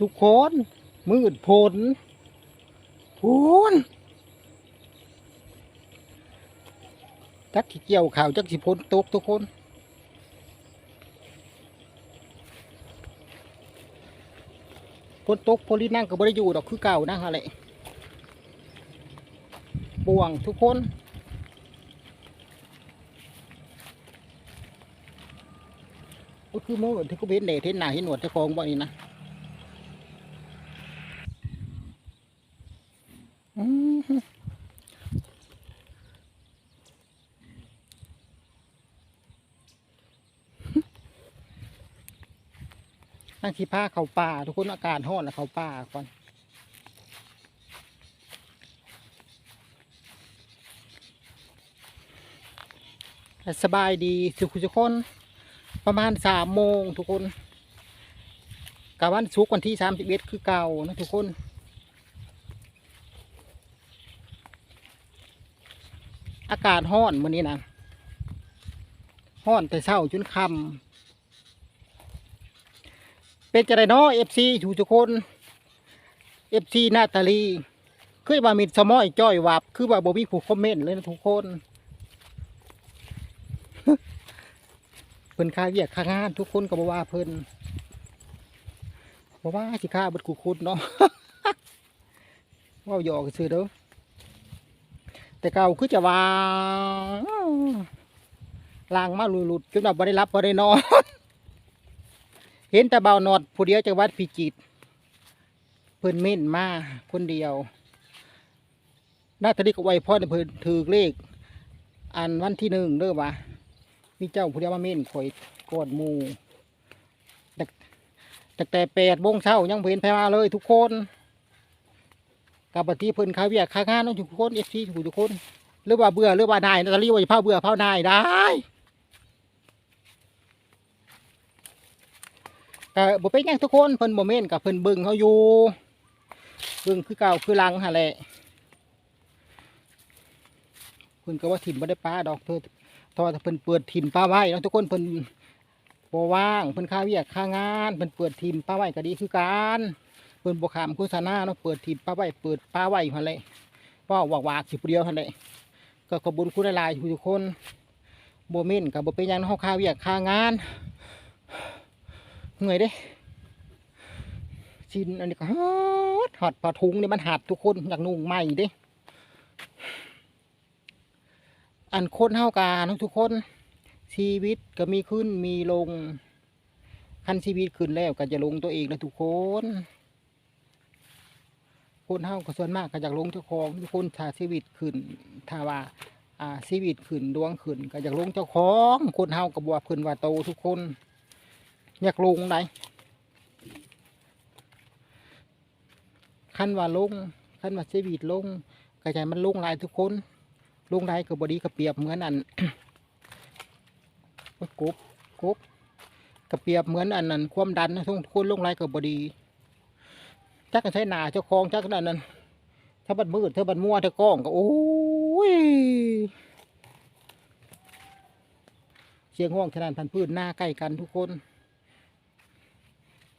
ทุกคน มืดพลพูนจักสิเกี่ยวข่าวจักสิพลตกทุกคนฝนตกพลินั่งก็บ่ได้อยู่ดอกคือเก่านะฮะเลยบ่วงทุกคนก็คือมือที่เขาเห็นเดชเห็นหน้าเห็นหนวดเจ้าของบ่นี่นะอืมฮึ นั่งขี่ผ้าเขาป่า ทุกคนอากาศร้อนเขาป่าก่อนสบายดีสุขุทุกคนประมาณสามโมงทุกคนกับวันศุกวันที่สามสิบเอ็ดคือเก่านะทุกคนอากาศห้อนมื้อนี้นะห้อนแต่เช้าจนค่ำ เป็นจะไดเนาะเอฟซีทุกทุกคนเอฟซีนาตาลีคือว่ามีสมอยจ้อยวับคือว่าบ่มีผู้คอมเมนต์เลยนะทุกคนเพิ่นค่าเวียกค่างานทุกคนก็บ่ว่าเพิ่นบ่ว่าสิค่าบิดกูคุณเนาะว้าหยอกซื่อเด้อแต่เก่าคือจะว่าลางมาหลุดๆจนว่าบ่ได้รับบ่ได้นอน ห็นแต่เบาหนอดผู้เดียวจากวัดพิจิตรเพิ่นเม่นมาคนเดียวน่าจะได้ก็ไวพ่อเพิ่นถือเลข อันวันที่หนึ่งเด้อว่ามีเจ้าผู้เดียวมาเม่นข่อยกอดมูแต่แต่แปดโมงเช้ายังเห็นใครมาเลยทุกคนกับปฏิเพิ่นคาเวียกคางานน้องทุกคนเอฟซีทุกคน หรือว่าเบื่อหรือว่านายนาตาลีว่าจะเผาเบื่อเผานายได้ ก็บ่เป็นหยังทุกคนเพิ่นบ่เม่นกับเพิ่นเบิ่งเขาอยู่เบิ่งคือเก่าคือลังหั่นแหละเพิ่นก็ว่าถิ่มบ่ได้ป้าดอกเพิ่นตอเพิ่นเปิดทีมป้าไว้เนาะทุกคนเพิ่นบ่ว่างเพิ่นค่าเวียกค่างานเพิ่นเปิดทีมป้าไว้ก็ดีคือการเพิ่นบ่ขามโฆษณาเนาะเปิดทีมป้าไว้เปิดป้าไว้หั่นแหละเว้าวากๆสิผู้เดียวหั่นแหละก็ขอบคุญคุณหลายๆทุกคนบ่แม่นก็บ่เป็นหยังเนาะเฮาค่าเวียกค่างาน เหนื่อยเด้ชินอันนี้ก็ฮอดหอดผ้าถุงนี่มันหัดทุกคนอยากนุ่งใหม่เด้ อันคนเฮากาเนทุกคน ชีวิตก็มีขึ้นมีลงคันชีวิตขึ้นแล้วก็จะลงตัวเองนะทุกคน คนเฮาก็ส่วนมากก็อยากลงเจ้าของทุกคนถ้าชีวิตขึ้นถ้าว่าอ่าชีวิตขึ้นดวงขึ้นก็อยากลงเจ้าของ คนเฮาก็บวขึ้นว่าโตทุกคน อยากลงไหนคันว่าลงคันว่าชีวิตลงก็ใจมันลงหลายทุกคนลุงได้กับบอดีก็เปียบเหมือนอันโอ๊ยกบกบก็เปียบเหมือนอันนั้นความดันนะทุกคนลุงไรกับบอดีจักกันใช้หนาเจ้าของจักกันอันนั้นถ้าบัดมืดถ้าบัดมัวถ้ากล้องก็โอ้ยเสียงห้องขนาดพันพืชหน้าใกล้กันทุกคน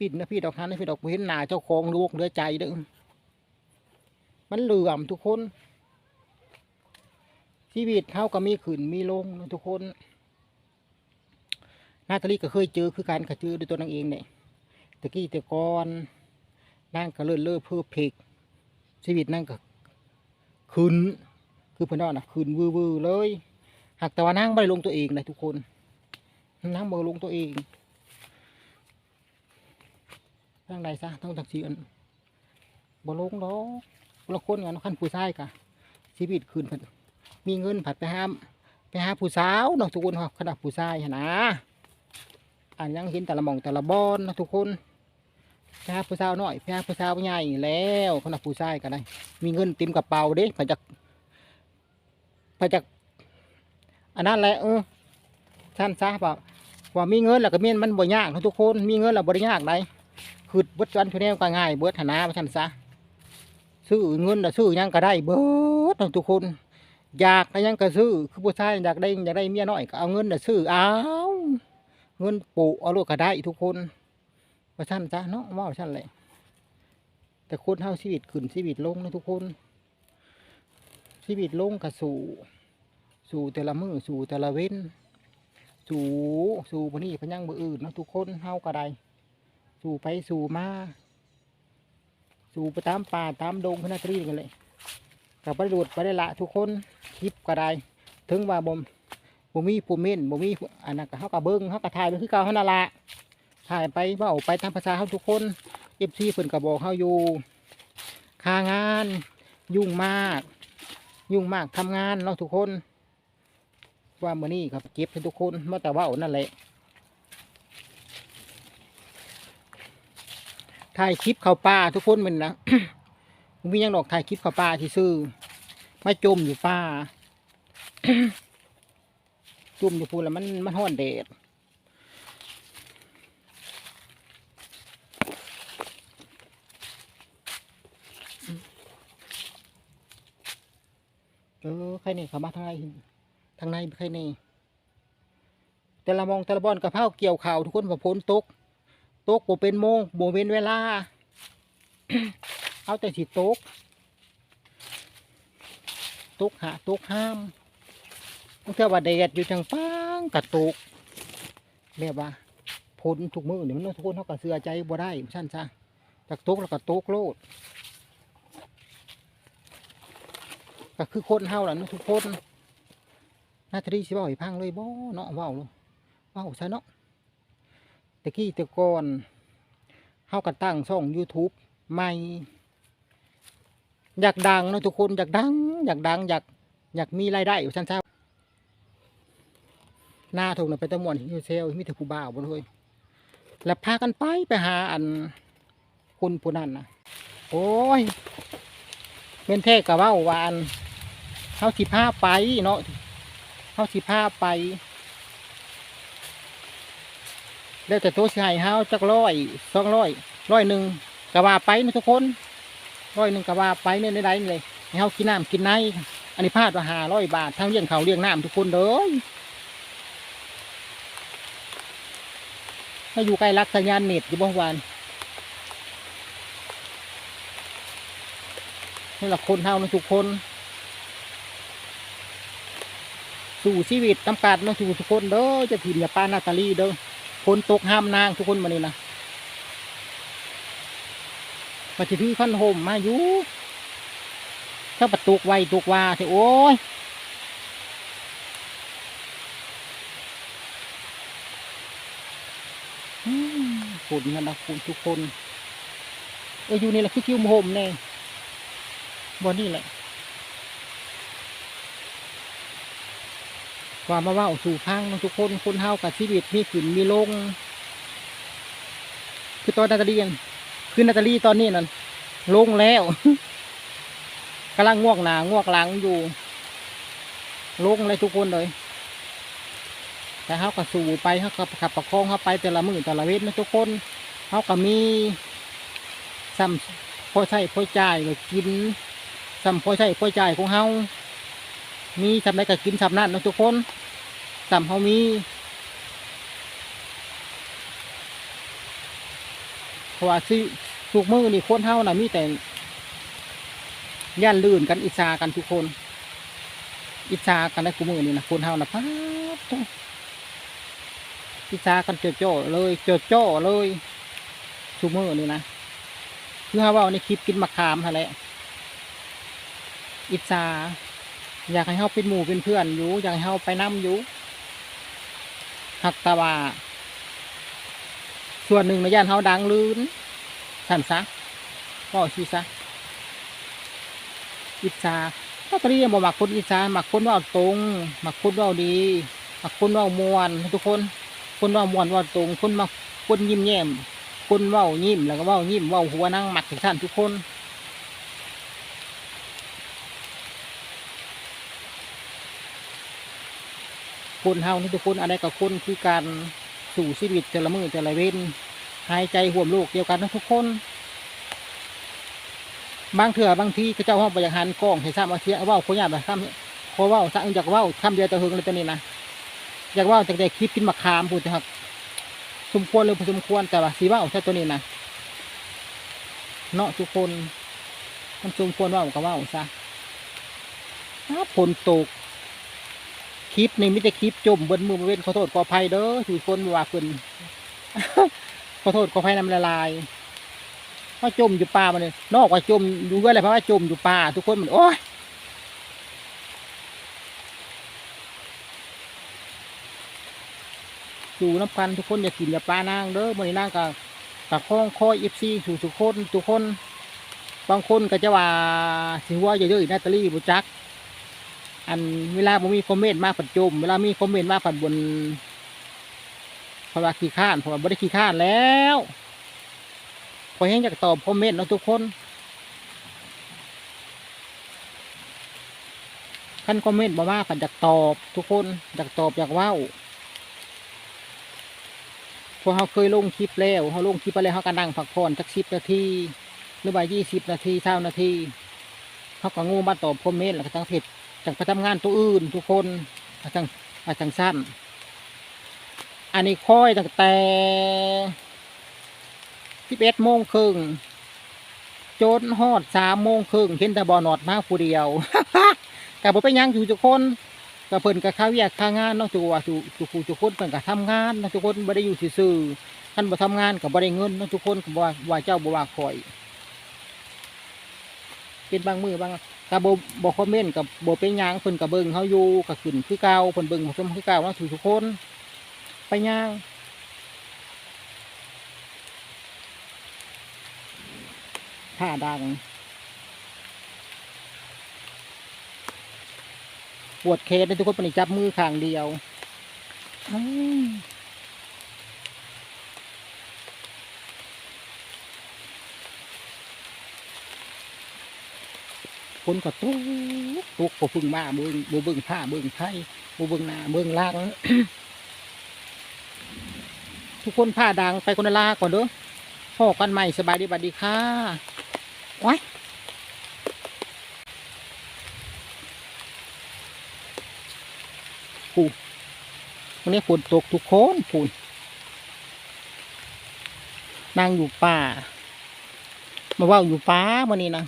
ปิดนะพี่ดอกฮันนะพี่ดอกบ่เห็นหน้าเจ้าของลูกเหลือใจเด้อมันเหลื่อมทุกคน ชีวิตเขาก็มีขึ้นมีลงนะทุกคนนาตาลีก็เคยเจอคือการกระจือด้วยตัวนางเองเนี่ยตะกี้ต่ก่อนนางก็เลื่อนเลื่อเพื่อเพกชีวิตนั่งก็ขึ้นคือเพื่อนว่านะขึ้นวือวือเลย หากแต่ว่านางไม่ลงตัวเองนะทุกคนนางบ่ลงตัวเอง ทางใดซะต้องตักสีอันบ่ลงดอกละคนกันขั้นผู้ชายกะชีวิตขึ้นเพิ่นมีเงินผัดไปห้ามไปหาผู้สาวเนาะทุกคนครับขนาดผู้ชายนะอ่านยังเห็นแต่ละมองแต่ละบอนนะทุกคนไปหาผู้สาวหน่อยไปหาผู้สาวใหญ่แล้วขนาดผู้ชายกันได้มีเงินเต็มกระเป๋าเด้ผัดจากผัดจากอันนั้นแหละเออท่านทราบว่าว่ามีเงินแล้วก็เมียนมันบ่ยากนะทุกคน มีเงินแล้วบ่ได้ยากได คือเบิดจันทุเนวก็ง่ายเบิดหนนาท่านซะซื้อเงินแล้วซื้อยังก็ได้เบิดทุกคน อยากก็ยังก็ซื้อคือผู้ชายอยากได้อยากได้เมียน้อยก็เอาเงินน่ซื้อเอาเงินปูเอาลูกก็ได้ทุกคนว่าท่านจ้ะเนาะว่าท่านเลยแต่คนเฮาชีวิตขึ้นชีวิตลงนะทุกคน ชีวิตลงกับสู่ สู่แต่ละมือสู่แต่ละเว้น สู่สู่พนี้พยังมืออื่นนะทุกคนเฮาก็ได้ สู่ไปสู่มา สู่ไปตามป่าตามดงพนาตรีกันเลยกับประโดดไปได้ละทุกคนคลิปก็ได้ ถึงว่าบ่มบ่มีผู้เม่นบ่มีอันนั้นก็เฮาก็เบิ่งเฮาก็ถ่ายไปคือเก่าเฮานั่นละถ่ายไปเว้าไปตามภาษาเฮาทุกคน FC เพิ่นก็บอกเฮาอยู่ค่างาน ยุ่งมาก ยุ่งมากทำงานเนาะทุกคน ว่ามื้อนี้ครับเก็บให้ทุกคนเมื่อแต่ว่านั่นแหละ ถ่ายคลิปเขาป่าทุกคนมันนะมียังดอกถ่ายคลิปเขาป่าที่ซื้อมาจมอยู่ป่าจุ่มอยู่พูนแล้วมันมันห้อนแดดเออใครนี่เขามาทางไหนทางในใครนี่แต่ละมองแต่ละบอนกระเพราเกี่ยวข่าวทุกคนว่พ้นตก ตกโบเป็นโมงโบเป็นเวลา เอาแต่สิตก ตกหาตกห้ามตั้งแต่ว่าแดดอยู่ทางฟังกระตกแบบว่าพ้นทุกมือเนี่ยมันทุกคนเขาก็เสือใจบ่ได้ชั้นซะจากตกแล้วก็ตกโลดก็คือคนเฮาล่ะนะทุกคนนาทีสิเว้าให้พังเลยบ่เนาะว้าวเลยเว้าซะเนาะะกี้ต่ก่อนเฮาก็ตั้งช่อง YouTube ใหม่ อยากดังเนาะทุกคนอยากดัง อยากดัง อยากอยากมีรายได้อยู่ชั้นเช้าหน้าถูกน่ะไปตะมวนฮิวเซลมีแต่ผู้บ่าวบ่เลยแล้วพากันไปไปหาอันคุณผู้นั้นนะโอ้ยเป็นแท้กะเว้าว่าอันเฮาสิพาไปเนาะเฮาสิพาไป แล้วแต่ตัวสิให้เฮาจักร้อยสองร้อยร้อยหนึ่งกะว่าไปนะทุกคนร้อยหนึ่งกะว่าไปเนี่ยได้เลยให้เฮากินน้ำกินในอันนี้พาดว่าหาร้อยบาททั้งเลี้ยงเขาเลี้ยงน้ำทุกคนเด้อถ้าอยู่ใกล้รักสัญญาณเน็ตอยู่บ้างวันนี่แหละคนเฮานะทุกคน สู่ชีวิตจำกัดมาสู่ทุกคนเด้อจะถิ่มอย่าป้านาตาลีเด้อ นตกห้ามนางทุกคนมานี่นะมาจะถือขันห่มมาอยู่ถ้าประตูไวตุกวาเถอะโอ้ยฝนกันนะคุณทุกคน เอออยู่นี่แหละคือคิวห่มแน่บนนี่แหละ ความาเว่าสู่พังทุกคนคนเฮากับชีวิตมีขึ้นมีลง คือตอนนาตาลีนคือนาตาลีตอนนี้นั่นลงแล้วกำลังงวกหนาง่วกหลังอยู่ลงเลยทุกคนเลย แต่เฮาก็สู่ไปเฮาก็ขับประคองเฮาไปแต่ละมือแต่ละเวทนะทุกคนเฮาก็มีซ้ำพอใช้พอจ่ายก็กินซ้ำพอใช้พอจ่ายของเฮามีทำได้ก็กินทำนั่นนะทุกคน ทำเขามีเพราะว่าซื้อสุกมือนี่คนเท่านะมีแต่ย่านลื่นกันอิจฉากันทุกคน อิจฉากันได้กูมือนี่นะคนเท่านะพัดอิจฉากันเจ่อๆเลยเจ่อๆเลยสุกมือนี่นะคือเขาว่าในคลิปกินมะขามฮะแหละอิจฉาอยากให้เฮาเป็นหมู่เป็นเพื่อนอยู่ อยากให้เฮาไปนํอยู่ หักตะว่า ส่วนหนึ่งในย่านเฮาดังลื้นท่นซะก็ชีซะอิจฉาก็ตรียมบ่มักคนอิจฉาหมักคนว่าตรงหมักคนว่าดีหมักคนว่ามวนทุกคน คนว่ามวนว่าตรง คนมักคนยิ้มแย้มคนว่ายิ้มแล้วก็ว่ายิ้มว่าหัวนั่งหมักถึงท่านทุกคน คนเฮานี่ทุกคนอะไรกับคนคือการสู่ชีวิตแต่ละมือแต่ละเว้นหายใจห่วมโลกเดียวกันนะทุกคน บางเถื่อบางทีก็เจ้าห้องไปอย่างหันกล้องให้ทราบว่าเสียว่าคนยากแบบทำพอว่าสั่งอยากว่าคำเดียวแต่เฮงเลยตัวนี้นะอยากว่าจากแต่คลิปกินมะขามพูดนะครับสมควรหรือบ่สมควรแต่ว่าสีว่าใช่ตัวนี้นะเนาะทุกคนมันสมควรว่าก็เว่าซะถ้าฝนตก คลิปนี้มิแต่คลิปจมบิ้มือมาเว้นขอโทษขออภัยเด้อทุกคนว่าเพิ่นขอโทษขออภัยน้ำละลายเพราะจมอยู่ป่ามันเลยนอกว่าจมอยู่ด้วยอะไรเพราะว่าจมอยู่ป่าทุกคนมันโอ้ยอยู่น้ำกันทุกคนอย่ากินอย่าปลานางเด้อมันนี้นางกับกับข้องคอยเอฟซีสู่ทุกคนทุกคน บางคนก็จะว่าสิว่าเยอะๆนาตาลีบุจัก อันเวลาผมมีคอมเมนต์มาผัดจมเวลามีคอมเมนต์มาผัดบนเพราะว่าขี้ข้านเพราะว่าไม่ได้ขี้ข้านแล้วพอเห็นอยากตอบคอมเมนต์เนาะทุกคนขั้นคอมเมนต์บอกว่าผัดอยากตอบทุกคนอยากตอบอยากว้าพราะเขาเคยลงคลิปแล้วเขาลงคลิปไปแล้วเขาก็นั่งพักผ่อนสักสิบนาทีหรือว่ายี่สิบนาทีเท่านาทีเขาก็งูมาตอบคอมเมนต์แล้วก็ตั้งเพจ จากไปทำงานตัวอื่นทุกคนอาจังอาจังสั้นอันนี้ค่อยตั้งแต่สิบเอ็ดโมงครึ่งจนฮอดสามโมงครึ่งเห็นแต่บอนอดมาผู้เดียวกับผมไปยังอยู่ทุกคนกับเพิ่นกับข้าวแยกข้างานเนาะทุกว่าทุกทุกทุกคนเพิ่นกับทำงานเนาะทุกคนไม่ได้อยู่ซื่อๆท่านบ่ทำงานกับบ่ได้เงินเนาะทุกคนกับว่าว่าเจ้าบ่ว่าคอย เป็นบางมือบางกับบโบคอมเมนต์กับโบเป็นยังเพิ่นกับเบิงเขาอยู่กับขึ้นคือเก่าเพิ่นเบิงผสมคือเก่าเนาะทุกคน ไปย่างผ้าดังปวดเคสเลยทุกคนปนิจับมือข้างเดียวอืมค นก็ตุกตุกพอพึ่งมาเบิ่งบ่เบิ่งผ้าเบิ่งไผ่บ่เบิ่งหน้าเบิ่งล่างทุกคนผ้าดังไปคนละลาก่อนเด้อพ่อกันใหม่สบายดีบัดดีค่ะว้ปูวันนี้ฝนตกทุกคนปูนนั่งอยู่ป่า มาว่าอยู่ป้าวันนี้นะ